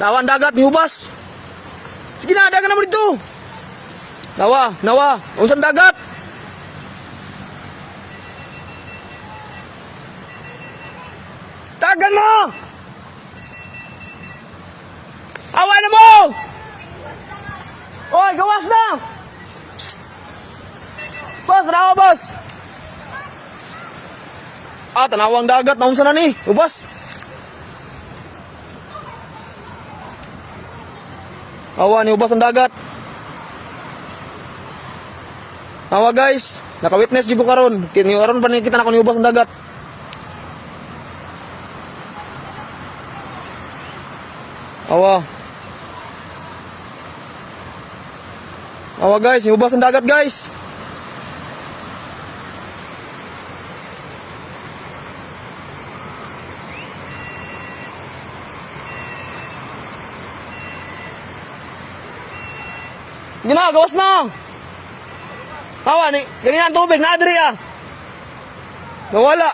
Nawa ang dagat, miubas. Sige na, dagan na mo dito. Nawa, nawa. Unsan dagat? Dagan mo! Awa na mo! Oy, gawas na! Psst. Boss, rawa, boss! Ah, tanawang dagat, naunsa na ni. Ubas. Awa ni ubas ang dagat. Awa guys, naka-witness di ko karon. Kini karon pa kita na ko ni ubas ang dagat. Awa. Awa guys, ni ubas ang dagat guys. Gina, gawas na. Awa ni, ganyan ang tubig na adri ah. Nawala.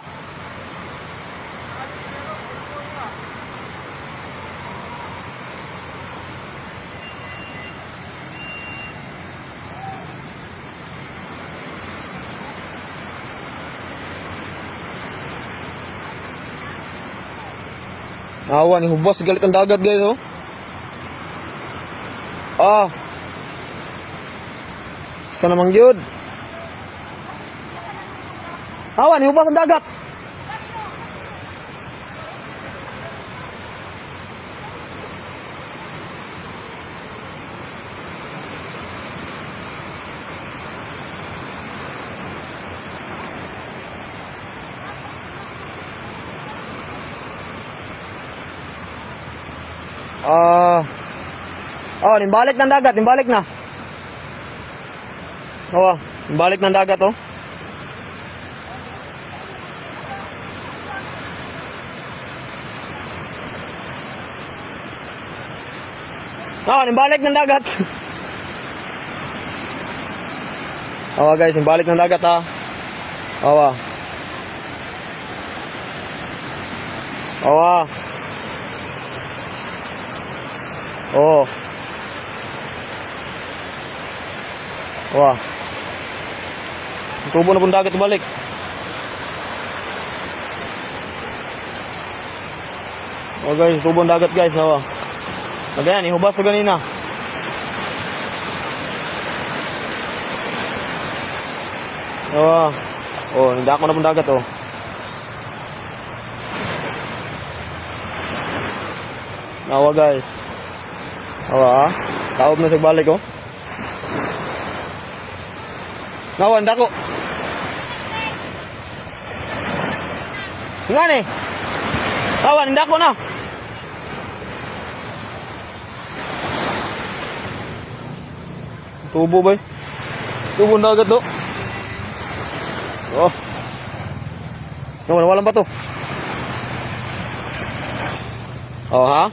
Awa ni hubos galit ang dagat guys oh. Ah. Sa namang gyud. Awa ni hubos ang dagat. Ah. oh, nimbalik ng dagat, nimbalik na. Oo, nimbalik ng dagat oh. Oo, nimbalik ng dagat. Oo guys, nimbalik ng dagat ha. Oo. Oo. Oo. Wah. Ang Tubo na pong dagat balik. Oh guys, tubo ng dagat guys. Oh. Magayan, ihubas to ganina. Oh. Oh, hindi ako na pong dagat oh. Nawa guys. Awa ah. Taob na sa balik oh. Nawa, dako. Nga ni. Nawa, dako na. Tubo ba? Tubo na agad do. Oh. Nawa, walang bato. Oh ha?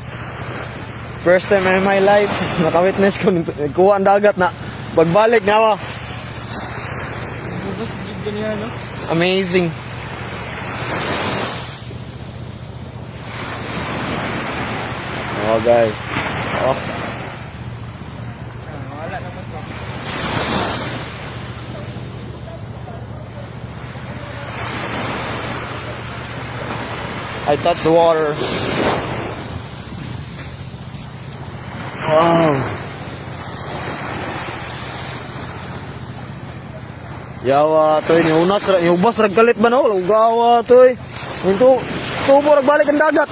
First time in my life, nakawitness ko, nagkuha ang dagat na pagbalik na Amazing. Oh guys. Oh. I touched the water. Yawa toy ni unas ra ubas ra galit ba no? Gawa toy. Into tubo ra balik ang dagat.